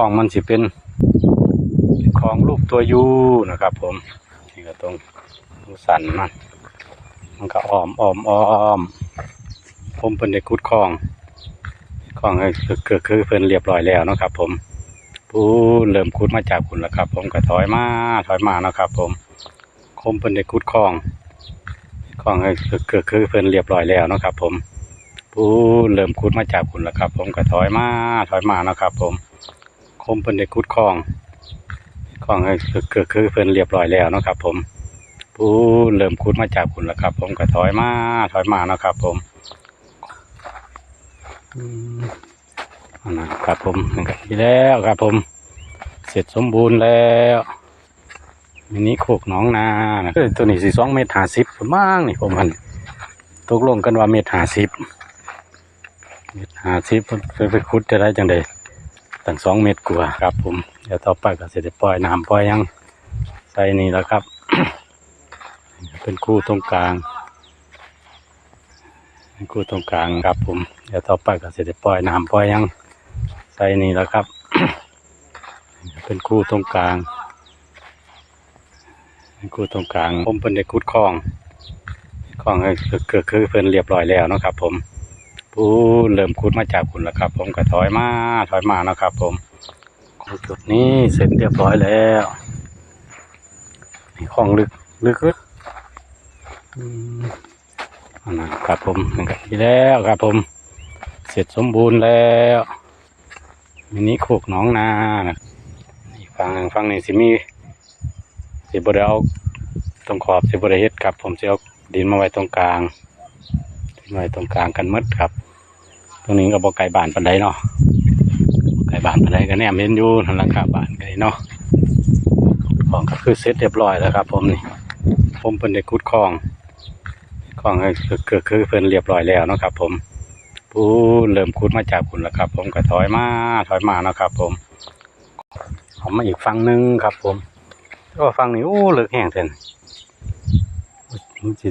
ของมันสิเป็นของรูปตัวยูนะครับ ผมนี่ก็ตรงตรงสันมันมันก็อ้อมอ้อมอ้อมผมเป็นได้กุดคลองคลองคือคือคือเพิ่นเรียบร้อยแล้วนะครับ ผมผู้เริ่มคุดมาจากคุณแล้วครับ ผมก็ถอยมาถอยมาเนาะครับ ผมคมเป็นได้กุดคลองคลองคือคือคือเพิ่นเรียบร้อยแล้วนะครับ ผมผู้เริ่มคุดมาจากคุณแล้วครับ ผมก็ถอยมาถอยมาเนาะครับ ผม คมเป็นได้กุดคลองคลองคือคือคือเพิ่นเรียบร้อยแล้วนะครับ ผมผู้เริ่มคุดมาจากคุณแล้วครับ ผมก็ถอยมาถอยมาเนาะครับ ผมอันนะครับผมนี่ก็ดีแล้วครับ ผม เสร็จสมบูรณ์แล้วมินิโคกน้องนานะเอ้ตัวนี้สี่สองเมตรห้าสิบมากนี่ผมมันตกลงกันว่าเมตรห้าสิบเมตรห้าสิบไปไปคุดจะได้จังใด ตั้งสองเมตรกว่าครับ ผมเดี๋ยวต่อไปก็เสร็จปล่อยน้ำปล่อยยังใส่นี่แล้วครับ เป็นคู่ตรงกลางคู่ตรงกลางครับ ผมเดี๋ยวต่อไปก็จะได้ปล่อยน้ำปล่อยยังใส่นี่แล้วครับ เป็นคู่ตรงกลางคู่ตรงกลางผมเป็นได้คุดคลองคลองคือคือคือเพิ่นเรียบร้อยแล้วนะครับ ผม ผู้เริ่มคุดมาจากคุณแล้วครับ ผมก็ถอยมาถอยมาเนาะครับ ผมของจุดนี้เสร็จเรียบร้อยแล้วนี่คลองลึกลึกลึกอืมนะครับผมนี่ก็ดีแล้วครับ ผม เสร็จสมบูรณ์แล้วมินิโคกน้องนานะอีกฝั่งหนึ่งฝั่งนี้สิมีสิบได้เอาตรงขอบสิบได้เฮ็ดครับ ผมจะเอาดินมาไว้ตรงกลาง ไว้ตรงกลางกันหมดครับ ตรงนี้ก็บอกไก่บานปันไดเนาะไก่บานปันไดก็แนมเห็นอยู่ทางหลังคาบานไก่เนาะของก็คือเสร็จเรียบร้อยแล้วครับ ผมนี่ ผมเป็นได้กุดคลองของคือคือคือเพิ่นเรียบร้อยแล้วเนาะครับ ผมผู้เริ่มคุดมาจากคุณแล้วครับ ผมก็ถอยมาถอยมาเนาะครับ ผมผมมาอีกฝั่งหนึ่งครับ ผมก็ฝั่งนี้โอ้เลิกแห้งเต็นมันจิ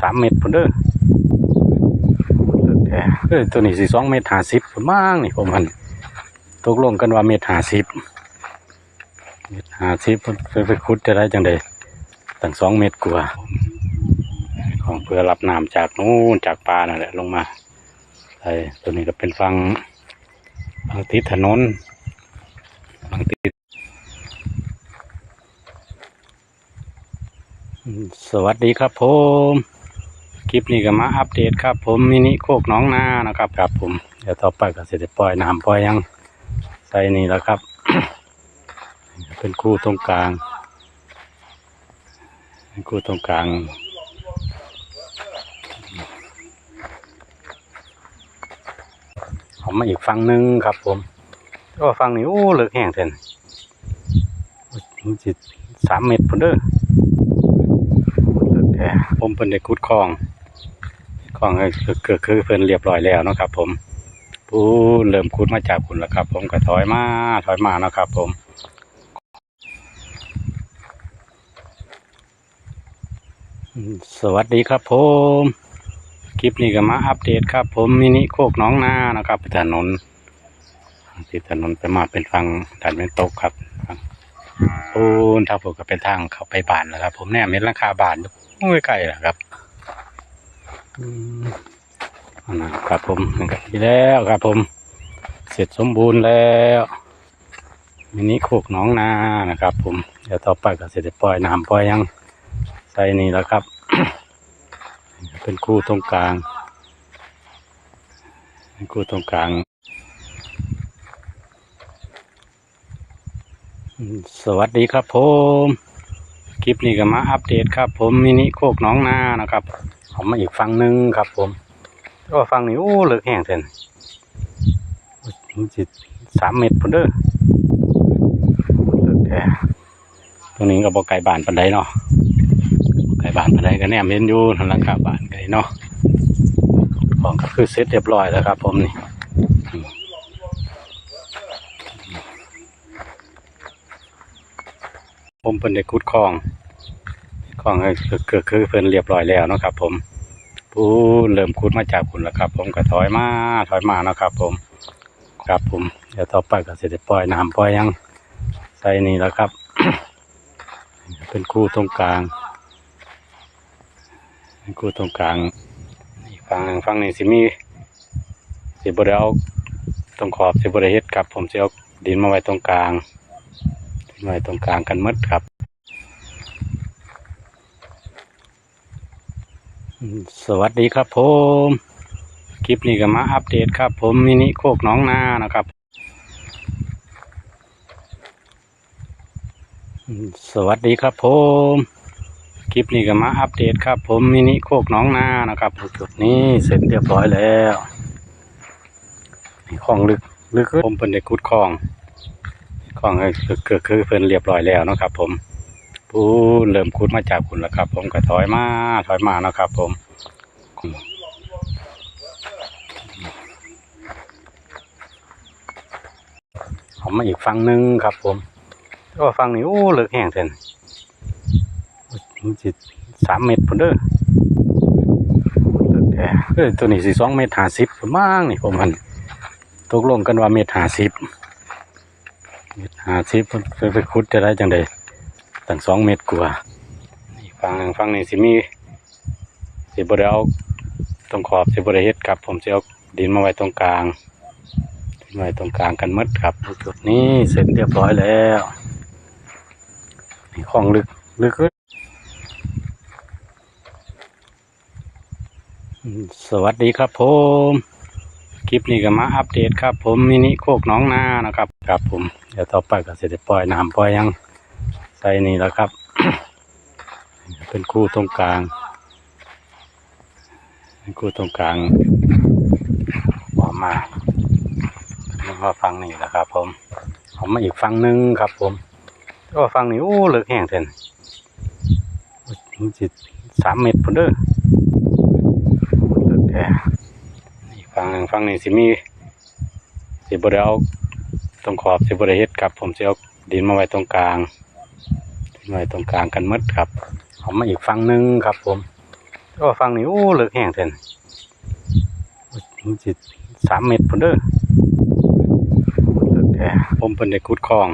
สามเมตรพุ่นเด้อ เลิกแท้เอ้ยตัวนี้สี่สองเมตรห้าสิบมากนี่ผมมันตกลงกันว่าเมตรห้าสิบเมตรห้าสิบไปไปคุดจะได้จังใดตั้งสองเมตรกว่า ของเพื่อรับน้ำจากนู้นจากป่านั่นแหละลงมาใช่ตัวนี้ก็เป็นฟังฟังติดถนนฟังติดสวัสดีครับผม ลิปนี้ก็มาอัปเดตครับ ผมมินิโคกน้องนานะครับครับผมเดี๋ยวต่อไปก็จะได้ปล่อยน้ำปล่อยยังใส่นี่แล้วครับ เป็นคู่ตรงกลางคู่ตรงกลางผมมาอีกฝั่งหนึ่งครับผมก็ฝั่งนี้โอ้เลิกแห้งเต็นมันจิตสามเมตรพุ่นเด้อเลิกแท้ผมเป็นได้กุดคลอง คลองคือคือคือเพิ่นเรียบร้อยแล้วนะครับ ผมผู้เริ่มคุดมาจากคุณแล้วครับ ผมก็ถอยมาถอยมาเนาะครับ ผมสวัสดีครับผม คลิปนี้ก็มาอัปเดตครับ ผมมินิโคกน้องนานะครับถนนที่ถนนไปมาเป็นฟังด่านเป็นตกครับโอ้นทาผมก็เป็นทางเขาไปบานแล้วครับ ผมเนี่ยเม็ดราคาบานอยู่โอ้ยไกลแล้วครับ นนะครับผมนี่ก็ดีแล้วครับผม เสร็จสมบูรณ์แล้วมินิโคกหน้องนานะครับ ผม เดี๋ยวต่อไปก็จะได้ปล่อยน้ำปล่อยยังใส่นี่แล้วครับ เป็นคู่ตรงกลางเป็นคู่ตรงกลาง สวัสดีครับผม คลิปนี้ก็มาอัปเดตครับ ผมมินิโคกหน้องนานะครับ ผมมาอีกฝั่งหนึ่งครับ ผมก็ฝั่งนี้โอ้เลิกแห้งเต็นมันจิตสามเมตรพุ่นเด้อเลิกแท้ตรงนี้ก็บอกไก่บานปันไดเนาะไก่บานอะไรก็แนมเห็นอยู่ทางหลังคาบานไก่เนาะของก็คือเสร็จเรียบร้อยแล้วครับ ผมนี่ผมเป็นเด็กคุดคลอง คลองคือคือคือเพิ่นเรียบร้อยแล้วนะครับ ผมผู้เริ่มคุดมาจากคุณแล้วครับ ผมก็ถอยมาถอยมานะครับ ผมครับผมเดี๋ยวต่อไปก็จะได้ปล่อยน้ำปล่อยยังใส่นี่แล้วครับ เป็นคู่ตรงกลางคู่ตรงกลางอีกฝั่งหนึ่งฝั่งนี้สิมีสิบริเอาตรงขอบสิบริเฮ็ดครับ ผมจะเอาดินมาไว้ตรงกลางไว้ตรงกลางกันหมดครับอืม สวัสดีครับผม คลิปนี้ก็มาอัปเดตครับ ผมมินิโคกหน้องนานะครับ สวัสดีครับผม คลิปนี้ก็มาอัปเดตครับ ผมมินิโคกหน้องนานะครับจุดนี้เสร็จเรียบร้อยแล้วนี่คลองลึกลึกผมเป็นเด็กขุดคลองคลองก็คือคือเพิ่นเรียบร้อยแล้วนะครับ ผม ผู้เริ่มขุดมาจากคุณแล้วครับ ผมก็ถอยมาถอยมาเนาะครับ ผมผมมาอีกฝั่งหนึ่งครับผมแต่ว่าฝั่งนี้โอ้เลิกแห้งเถอะมันสิสามเมตรพุ่นเด้อเลิกแท้เอ้ยตัวนี้สิสองเมตรห้าสิบมั่งนี่ผมมันตกลงกันว่าเมตรห้าสิบเมตรห้าสิบคยไปขุดจะได้จังใด ตั้งสองเมตรกว่าอีกฝั่งหนึ่งฝั่งนี้สิมีสิบริเอาตรงขอบสิบริเฮ็ดครับ ผมจะเอาดินมาไว้ตรงกลางไว้ตรงกลางกันหมดครับจุดนี้เสร็จเรียบร้อยแล้วนี่คลองลึกลึกขึ้นสวัสดีครับผมคลิปนี้ก็มาอัปเดตครับ ผมมินิโคกน้องนานะครับครับผมเดี๋ยวต่อไปก็จะได้ปล่อยน้ำปล่อยยัง ใส่นี่แล้วครับ เป็นคู่ตรงกลางคู่ตรงกลางออกมาแล้วก็ฟังนี่แหละครับผมผมมาอีกฟังหนึ่งครับ ผมก็ฟังนี่โอ้เลิกแห้งเถอะมันสิสามเมตรพุ่นเด้อเลิกแท้อีกฟังหนึ่งฟังนี่สิมีสิบริเอาตรงขอบสิบริเฮ็ดครับ ผมจะเอาดินมาไว้ตรงกลาง ดินไว้ตรงกลางกันหมดครับผมมาอีกฟังหนึ่งครับ ผมก็ฟังนี่โอ้เลิกแห้งเถอะมันสิสามเมตรพุ่นเด้อแต่ผมเป็นเด็กขุดคลอง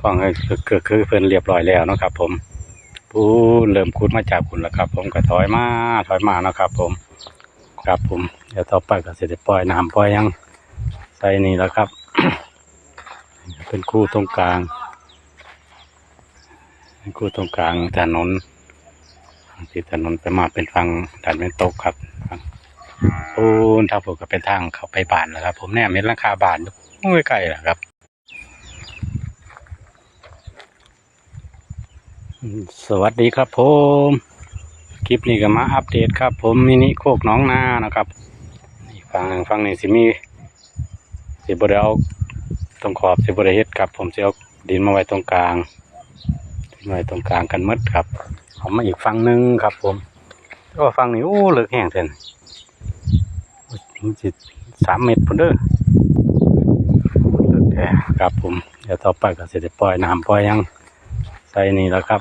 คลองก็คือคือเพิ่นเรียบร้อยแล้วนะครับ ผมผู้เริ่มขุดมาจากคุณแล้วครับ ผมก็ถอยมาถอยมานะครับ ผม ครับผมเดี๋ยวต่อไปก็จะได้ปล่อยน้ำปล่อยยังใส่นี่แล้วครับ เป็นคู่ตรงกลาง เป็นคู่ตรงกลางถนนที่ถนนไปมาเป็นฝั่งด่านเป็นตกครับโอ้นทางผมก็เป็นทางเขาไปบ้านแล้วครับ ผมเนี่ยเม็ดราคาบ้านไม่ไกลหรอกครับสวัสดีครับผม คลิปนี้ก็มาอัปเดตครับ ผมมินิโคกน้องนานะครับอีกฝั่งหนึ่งฝั่งนี้สิมีสิบริเอาตรงขอบสิบริเฮ็ดครับ ผมจะเอาดินมาไว้ตรงกลาง ดินไว้ตรงกลางกันมดครับผมมาอีกฝั่งหนึ่งครับ ผมก็ฝั่งนี้โอ้เลิกแห้งเถอะมันสิสามเมตรพุ่นเด้อครับผมเดี๋ยวต่อไปก็จะได้ปล่อยน้ำปล่อยยังใส่นี่แล้วครับ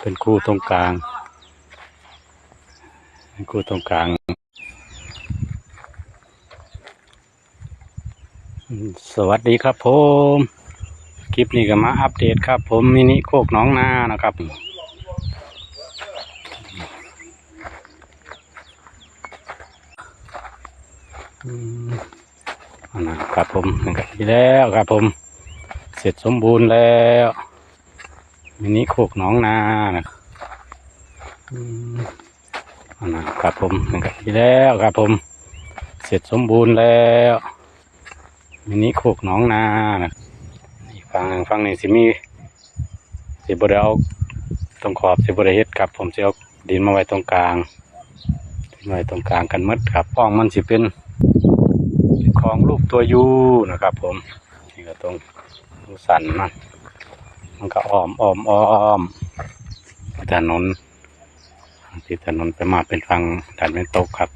เป็นคู่ตรงกลางเป็นคู่ตรงกลางสวัสดีครับผม คลิปนี้ก็มาอัปเดตครับ ผมมินิโคกน้องนานะครับอืมอันะครับผมนี่ก็ดีแล้วครับผม เสร็จสมบูรณ์แล้วมินิโคกน้องนานะครับอืมอันะครับผมนี่ก็ดีแล้วครับผม เสร็จสมบูรณ์แล้วมินิโคกน้องนานะ ฟังฝั่งนี้สิมีสิบริเอาตรงขอบสิบริเฮ็ดครับ ผมจะเอาดินมาไว้ตรงกลางไว้ตรงกลางกันหมดครับป้องมันสิเป็นของรูปตัวยูนะครับ ผมนี่ก็ตรงรูสันมันมันก็อ้อมอ้อมอ้อมถนนที่ถนนไปมาเป็นฟังด่านเป็นตกครับ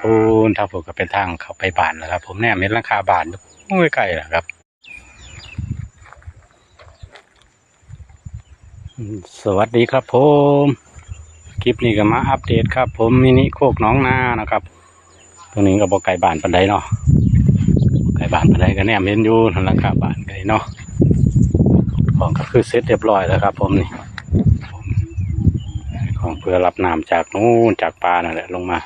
โอ้นถ้าผมก็เป็นทางเขาไปบานแล้วครับ ผมแน่เม็ดราคาบานอยู่ไม่ไกลหรอกครับอืม สวัสดีครับผมคลิปนี้ก็มาอัปเดตครับ ผมมินิโคกน้องนานะครับ ตรงนี้ก็บ่ไก่บ้านปันใดเนาะไก่บ้านปันใดก็แนมเห็นอยู่ทางหลังคาบ้านไก่เนาะของก็คือเสร็จเรียบร้อยแล้วครับ ผมนี่ของเพื่อรับน้ำจากนู้นจากปลานั่นแหละลงมา